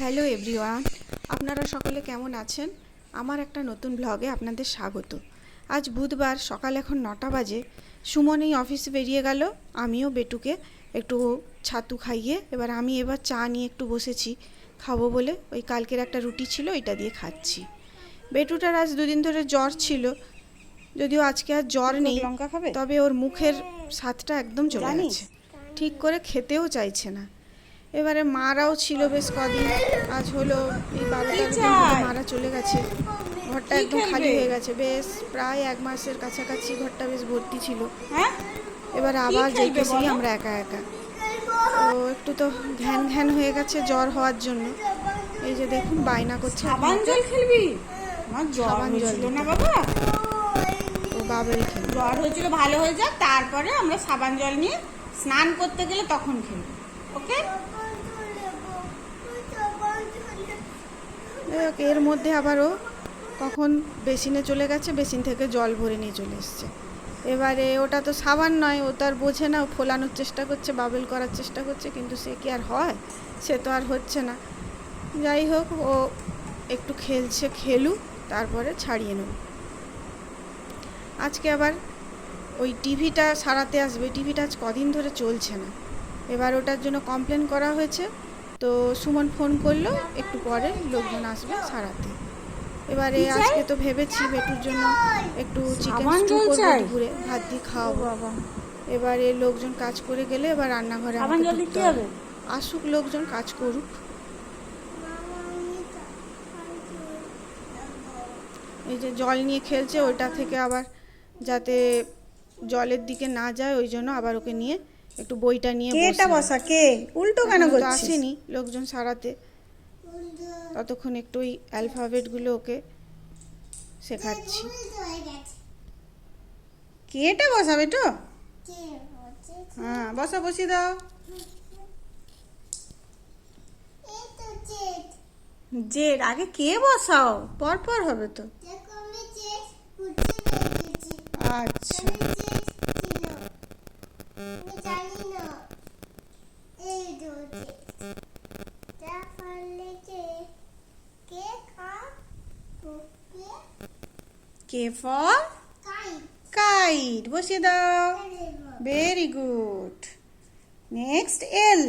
Hello everyone আপনারা সকলে কেমন আছেন? আমার একটা নতুন ব্লগে আপনাদের স্বাগত। আজ বুধবার সকাল এখন নটা বাজে। সুমন এই অফিসে বেরিয়ে গেল আমিও বেটুকে একটু ছাতু খাইয়ে এবার আমি এবার চা নিয়ে একটু বসেছি খাব বলে ওই কালকের একটা রুটি ছিল ওইটা দিয়ে খাচ্ছি। বেটুটার আজ দুদিন ধরে জ্বর ছিল যদিও আজকে আর জ্বর নেই লঙ্কা খাবে? তবে ওর মুখের স্বাদটা একদম চলে? গেছে। ঠিক করে খেতেও চাইছে না। এবারে মারাও ছিল বেশ কদিন। আজ হলো এই বারো? মারা চলে গেছে। ঘরটা একদম খালি হয়ে গেছে। বেশ প্রায় এক মাসের কাছাকাছি ঘরটা বেশ ভর্তি ছিল। হ্যাঁ? এবার আবার যেতেছি আমরা একা একা। তো একটু তো ঘ্যান ঘ্যান হয়ে গেছে জ্বর হওয়ার জন্য। এই যে দেখুন বায়না করছে সাবান জল খেলবি? আমার জ্বর জল হয়েছিল না বাবা? ও বাবেল খেলে। জ্বর হয়েছিল ভালো হয়ে যাক তারপরে আমরা সাবান জল নিয়ে স্নান করতে গেলে তখন খেলব। ওকে যাই হোক, এর মধ্যে আবারও কখন বেসিনে চলে গেছে, বেসিন থেকে জল ভরে নিয়ে চলে এসছে। এবারে ওটা তো সাবান নয়, ও তো আর বোঝে না ফোলানোর চেষ্টা করছে, বাবেল করার চেষ্টা করছে, কিন্তু সে কি আর হয়? সে তো আর হচ্ছে না। যাই হোক, ও একটু খেলছে, খেলুক, তারপরে ছাড়িয়ে নেব। আজকে আবার ওই টিভিটা সারাতে আসবে, টিভিটা আজ কদিন ধরে চলছে না। এবার ওটার জন্য কমপ্লেন করা হয়েছে। তো সুমন ফোন করল একটু পরে লোকজন আসবে সারাতে। এবারে আজকে তো ভেবেছি বেটুর জন্য একটু চিকেন স্টু করব? দুপুরে ভাত দিয়ে খাওয়াবো। বাবা। এবারে লোকজন কাজ করে গেলে এবার রান্নাঘরে আসুক লোকজন কাজ করুক। এই যে জল নিয়ে খেলছে ওইটা থেকে আবার যাতে জলের দিকে না যায় ওই জন্য আবার ওকে নিয়ে একটু বইটা নিয়ে কেটা। বসা কে? উল্টো কেন করছিস? আসেনি লোকজন সারাতে। ততক্ষণ একটু ওই অ্যালফাবেটগুলো ওকে শেখাচ্ছি। কে কেটা বসাবে তো? হ্যাঁ বসা বসিয়ে দাও। জেড আগে কে বসাও? পর পর হবে তো। আচ্ছা। K for? কাইট। বসিয়ে দাও। Very good next L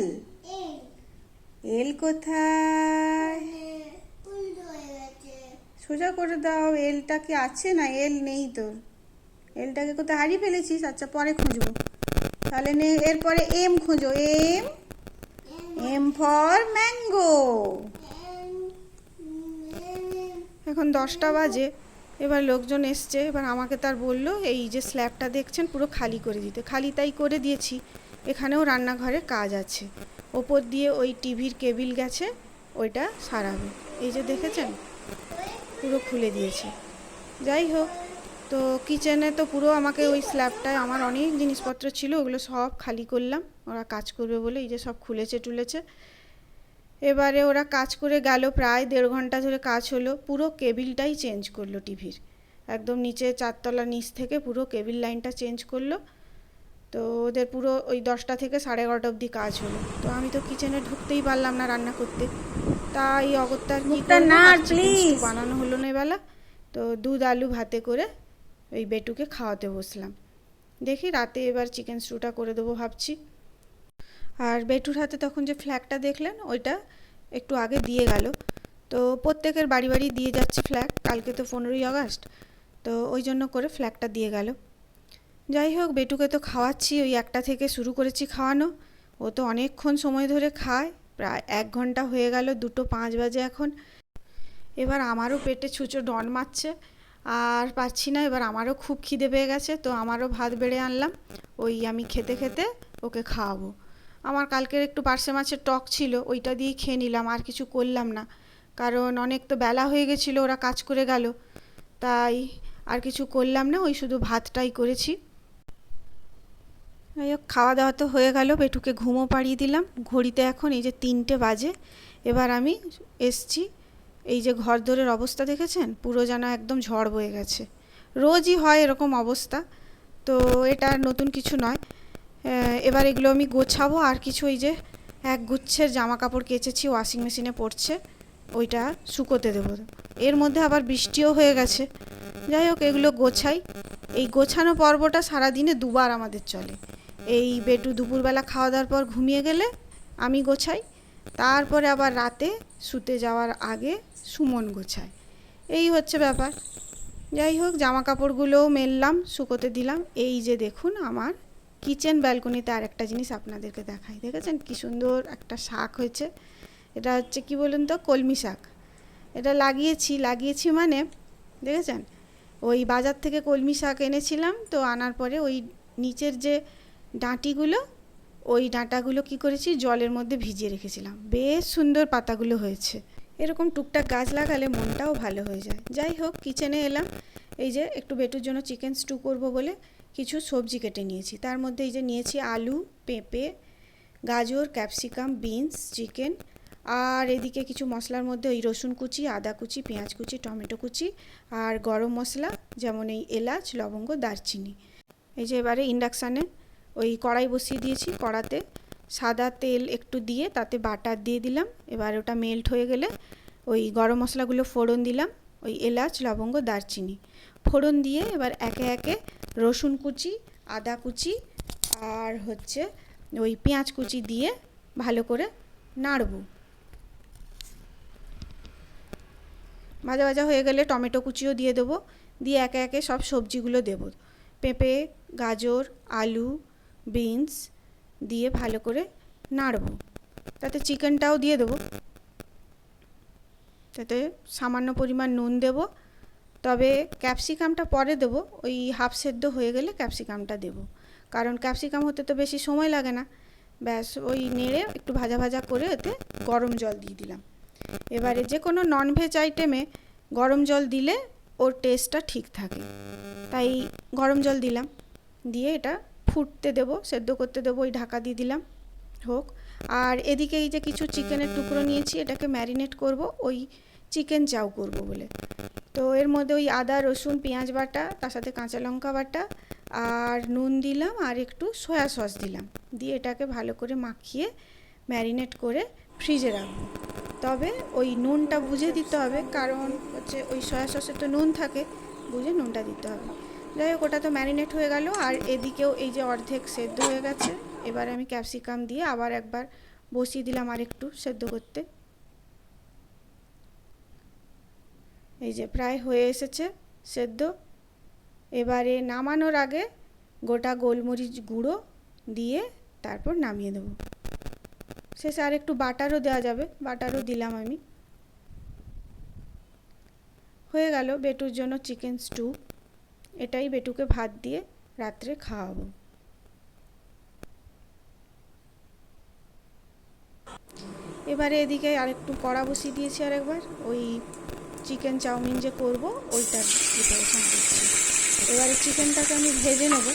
L কোথায়? সোজা করে দাও। এলটা কি আছে না? এল নেই তোর এলটাকে কোথায় হারিয়ে ফেলেছিস? আচ্ছা পরে খুঁজবো। তাহলে এরপরে এম খোঁজো। M for mango. এখন দশটা বাজে, এবার লোকজন এসছে, এবার আমাকে তার বলল, এই যে স্ল্যাবটা দেখছেন, পুরো খালি করে দিতে। খালি তাই করে দিয়েছি, এখানেও রান্নাঘরে কাজ আছে। ওপর দিয়ে ওই টিভির কেবিল গেছে, ওইটা সারাবে। এই যে দেখেছেন, পুরো খুলে দিয়েছে। যাই হোক, তো কিচেনে তো পুরো আমাকে ওই স্ল্যাবটায় আমার অনেক জিনিসপত্র ছিল, ওগুলো সব খালি করলাম। ওরা কাজ করবে বলে এই যে সব খুলেছে টুলেছে। এবারে ওরা কাজ করে গেল প্রায় দেড় ঘণ্টা ধরে কাজ হলো পুরো কেবিলটাই চেঞ্জ করল টিভির। একদম নিচে চারতলা নিচ থেকে পুরো কেবিল লাইনটা চেঞ্জ করল। তো ওদের পুরো ওই দশটা থেকে সাড়ে এগারোটা অবধি কাজ হলো। তো আমি তো কিচেনে ঢুকতেই পারলাম না রান্না করতে। তাই অগত্যার। বানানো হলো না এবেলা। তো দুধ আলু ভাতে করে ওই বেটুকে খাওয়াতে বসলাম। দেখি রাতে এবার চিকেন স্টুটা করে দেবো ভাবছি। আর বেটুর হাতে তখন যে ফ্ল্যাগটা দেখলেন, ওইটা একটু আগে দিয়ে গেল। তো প্রত্যেকের বাড়ি বাড়ি দিয়ে যাচ্ছে ফ্ল্যাগ কালকে তো পনেরোই আগস্ট, তো ওই জন্য করে ফ্ল্যাগটা দিয়ে গেল। যাই হোক, বেটুকে তো খাওয়াচ্ছি, ওই একটা থেকে শুরু করেছি খাওয়ানো। ও তো অনেকক্ষণ সময় ধরে খায়, প্রায় এক ঘণ্টা হয়ে গেল, দুটো পাঁচ বাজে এখন। এবার আমারও পেটে ছুঁচো ডন মারছে, আর পাচ্ছি না, এবার আমারও খুব খিদে পেয়ে গেছে, তো আমারও ভাত বেড়ে আনলাম। ওই আমি খেতে খেতে ওকে খাওয়াবো। আমার কালকের একটু পার্সে মাছের টক ছিল, ওইটা দিয়েই খেয়ে নিলাম, আর কিছু করলাম না। কারণ অনেক তো বেলা হয়ে গেছিল, ওরা কাজ করে গেল। তাই আর কিছু করলাম না, ওই শুধু ভাতটাই করেছি। যাই হোক, খাওয়া দাওয়া তো হয়ে গেল বেটুকে ঘুমও পাড়িয়ে দিলাম। ঘড়িতে এখন এই যে তিনটে বাজে, এবার আমি এসছি। এই যে ঘর দোরের অবস্থা দেখেছেন? পুরো যেন একদম ঝড় বয়ে গেছে। রোজই হয় এরকম অবস্থা। তো এটা নতুন কিছু নয়। এবার এগুলো আমি গোছাবো, আর কিছু এই যে এক গুচ্ছের জামা কাপড় কেচেছি ওয়াশিং মেশিনে পড়ছে, ওইটা শুকোতে দেবো। এর মধ্যে আবার বৃষ্টিও হয়ে গেছে। যাই হোক, এগুলো গোছাই। এই গোছানো পর্বটা সারাদিনে দুবার আমাদের চলে। এই বেটু দুপুরবেলা খাওয়া দাওয়ার পর ঘুমিয়ে গেলে আমি গোছাই। তারপরে আবার রাতে শুতে যাওয়ার আগে সুমন গোছায় এই হচ্ছে ব্যাপার। যাই হোক জামা কাপড়গুলোও মেললাম, শুকোতে দিলাম। এই যে দেখুন, আমার কিচেন ব্যালকনিতে আর একটা জিনিস আপনাদেরকে দেখাই, দেখেছেন? কি সুন্দর একটা শাক হয়েছে। এটা হচ্ছে কি বলুন তো? কলমি শাক। এটা লাগিয়েছি লাগিয়েছি মানে দেখেছেন? ওই বাজার থেকে কলমি শাক এনেছিলাম, তো আনার পরে ওই নিচের যে ডাঁটিগুলো, ওই ডাঁটাগুলো কি করেছি? জলের মধ্যে ভিজিয়ে রেখেছিলাম। বেশ সুন্দর পাতাগুলো হয়েছে। এরকম টুকটাক গাছ লাগালে মনটাও ভালো হয়ে যায়। যাই হোক, কিচেনে এলাম। এই যে একটু বেটুর জন্য চিকেন স্টু করব বলে। কিছু সবজি কেটে নিয়েছি। তার মধ্যে এই যে নিয়েছি আলু, পেঁপে, গাজর, ক্যাপসিকাম, বিনস, চিকেন, আর এদিকে কিছু মশলার মধ্যে ওই রসুন কুচি, আদা কুচি, পেঁয়াজ কুচি, টমেটো কুচি, আর গরম মশলা, যেমন এই এলাচ, লবঙ্গ, দারচিনি। এই যে এবারে ইন্ডাকশানে ওই কড়াই বসিয়ে দিয়েছি কড়াতে। সাদা তেল একটু দিয়ে তাতে বাটার দিয়ে দিলাম। এবার ওটা মেল্ট হয়ে গেলে ওই গরম মশলাগুলো ফোড়ন দিলাম। ওই এলাচ, লবঙ্গ, দারচিনি। ফোড়ন দিয়ে এবার একে একে রসুন কুচি, আদা কুচি আর হচ্ছে ওই পেঁয়াজ কুচি দিয়ে ভালো করে নাড়ব। ভাজা ভাজা হয়ে গেলে টমেটো কুচিও দিয়ে দেবো। দিয়ে একে একে সব সবজিগুলো দেবো। পেঁপে, গাজর, আলু, বিনস দিয়ে ভালো করে নাড়ব। তাতে চিকেনটাও দিয়ে দেবো। তাতে সামান্য পরিমাণ নুন দেব। তবে ক্যাপসিকামটা পরে দেবো, ওই হাফ সেদ্ধ হয়ে গেলে ক্যাপসিকামটা দেব। কারণ ক্যাপসিকাম হতে তো বেশি সময় লাগে না। ব্যাস, ওই নেড়ে একটু ভাজা ভাজা করে এতে গরম জল দিয়ে দিলাম। এবারে যে কোনো ননভেজ আইটেমে গরম জল দিলে ওর টেস্টটা ঠিক থাকে। তাই গরম জল দিলাম। দিয়ে এটা ফুটতে দেবো, সেদ্ধ করতে দেবো, ওই ঢাকা দিয়ে দিলাম। হোক আর এদিকে এই যে কিছু চিকেনের টুকরো নিয়েছি, এটাকে ম্যারিনেট করব, ওই চিকেন চাউ করব বলে। তো এর মধ্যে ওই আদা, রসুন, পেঁয়াজ বাটা, তার সাথে কাঁচা লঙ্কা বাটা আর নুন দিলাম আর একটু সয়া সস দিলাম। দিয়ে এটাকে ভালো করে মাখিয়ে ম্যারিনেট করে ফ্রিজে রাখব। তবে ওই নুনটা বুঝে দিতে হবে, কারণ হচ্ছে ওই সয়া সসে তো নুন থাকে, বুঝে নুনটা দিতে হবে। যাই হোক, ওটা তো ম্যারিনেট হয়ে গেল, আর এদিকেও এই যে অর্ধেক সেদ্ধ হয়ে গেছে। এবার আমি ক্যাপসিকাম দিয়ে আবার একবার বসিয়ে দিলাম আর একটু সেদ্ধ করতে। এই যে প্রায় হয়ে এসেছে সেদ্ধ। এবারে নামানোর আগে গোটা গোলমরিচ গুঁড়ো দিয়ে তারপর নামিয়ে দেবো শেষে আর একটু বাটারও দেওয়া যাবে, বাটারও দিলাম আমি। হয়ে গেল বেটুর জন্য চিকেন স্টু। এটাই বেটুকে ভাত দিয়ে রাত্রে খাওয়াবো। এবারে এদিকে আরেকটু কড়া বসিয়ে দিয়েছি আর একবার ওই চিকেন চাউমিন যে করব, ওইটার প্রিপারেশন করছি। এবারে চিকেনটাকে আমি ভেজে নেব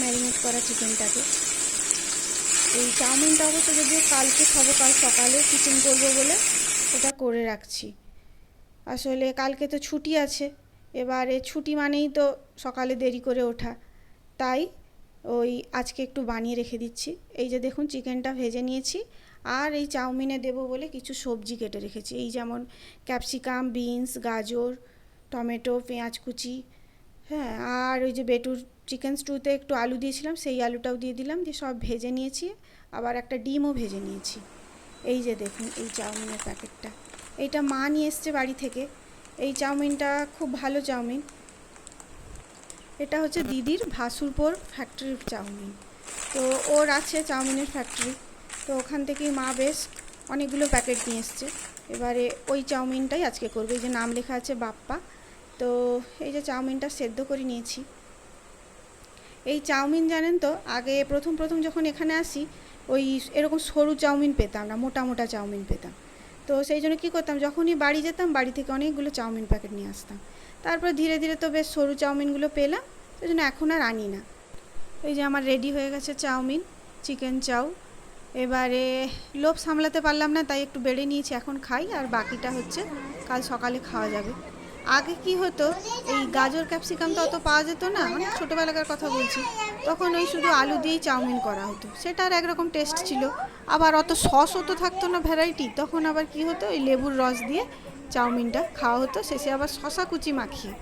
ম্যারিনেট করা চিকেনটাকে এই চাউমিনটা অবশ্য যদিও কালকে খাব, কাল সকালে টিফিন করব বলে এটা করে রাখছি। আসলে কালকে তো ছুটি আছে, এবারে ছুটি মানেই তো সকালে দেরি করে ওঠা। তাই ওই আজকে একটু বানিয়ে রেখে দিচ্ছি। এই যে দেখুন চিকেনটা ভেজে নিয়েছি। আর এই চাউমিনে দেবো বলে কিছু সবজি কেটে রেখেছি। এই যেমন ক্যাপসিকাম, বিনস, গাজর, টমেটো, পেঁয়াজ কুচি হ্যাঁ আর ওই যে বেটুর চিকেন স্টুতে একটু আলু দিয়েছিলাম, সেই আলুটাও দিয়ে দিলাম, দিয়ে সব ভেজে নিয়েছি। আবার একটা ডিমও ভেজে নিয়েছি। এই যে দেখুন, এই চাউমিনের প্যাকেটটা। এইটা মা নিয়ে এসছে বাড়ি থেকে। এই চাউমিনটা খুব ভালো চাউমিন। এটা হচ্ছে দিদির ভাসুরপুর ফ্যাক্টরির চাউমিন। তো ওর আছে চাউমিনের ফ্যাক্টরি তো ওখান থেকেই মা বেশ অনেকগুলো প্যাকেট নিয়ে এসছে। এবারে ওই চাউমিনটাই আজকে করবে। এই যে নাম লেখা আছে, বাপ্পা। তো এই যে চাউমিনটা সেদ্ধ করে নিয়েছি। এই চাউমিন জানেন তো, আগে প্রথম প্রথম যখন এখানে আসি, ওই এরকম সরু চাউমিন পেতাম না, মোটা মোটা চাউমিন পেতাম। তো সেই জন্য কী করতাম, যখনই বাড়ি যেতাম, বাড়ি থেকে অনেকগুলো চাউমিন প্যাকেট নিয়ে আসতাম। তারপর ধীরে ধীরে তো বেশ সরু চাউমিনগুলো পেলাম, সেই জন্য এখন আর আনি না। এই যে আমার রেডি হয়ে গেছে চাউমিন, চিকেন চাউ। এবারে লোভ সামলাতে পারলাম না, তাই একটু বেড়ে নিয়েছি, এখন খাই, আর বাকিটা হচ্ছে কাল সকালে খাওয়া যাবে। আগে কি হতো, এই গাজর, ক্যাপসিকাম তো অত পাওয়া যেত না, অনেক ছোটোবেলাকার কথা বলছি, তখন ওই শুধু আলু দিয়েই চাউমিন করা হতো। সেটা সেটার একরকম টেস্ট ছিল। আবার অত সসও তো থাকতো না ভ্যারাইটি তখন আবার কি হতো, ওই লেবুর রস দিয়ে চাউমিনটা খাওয়া হতো, শেষে আবার শশা কুচি মাখিয়ে।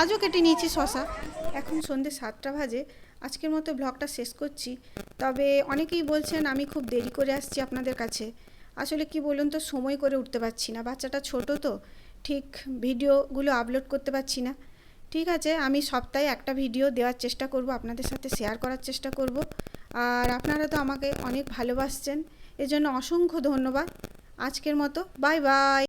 আজও কেটে নিয়েছি শশা। এখন সন্ধে সাতটা বাজে আজকের মতো ব্লগটা শেষ করছি। তবে অনেকেই বলছেন, আমি খুব দেরি করে আসছি আপনাদের কাছে। আসলে কি বলুন তো, সময় করে উঠতে পারছি না। বাচ্চাটা ছোট তো, ঠিক ভিডিওগুলো আপলোড করতে পারছি না। ঠিক আছে, আমি সপ্তাহে একটা ভিডিও দেওয়ার চেষ্টা করব, আপনাদের সাথে শেয়ার করার চেষ্টা করব। আর আপনারা তো আমাকে অনেক ভালোবাসছেন, এজন্য অসংখ্য ধন্যবাদ। আজকের মতো বাই বাই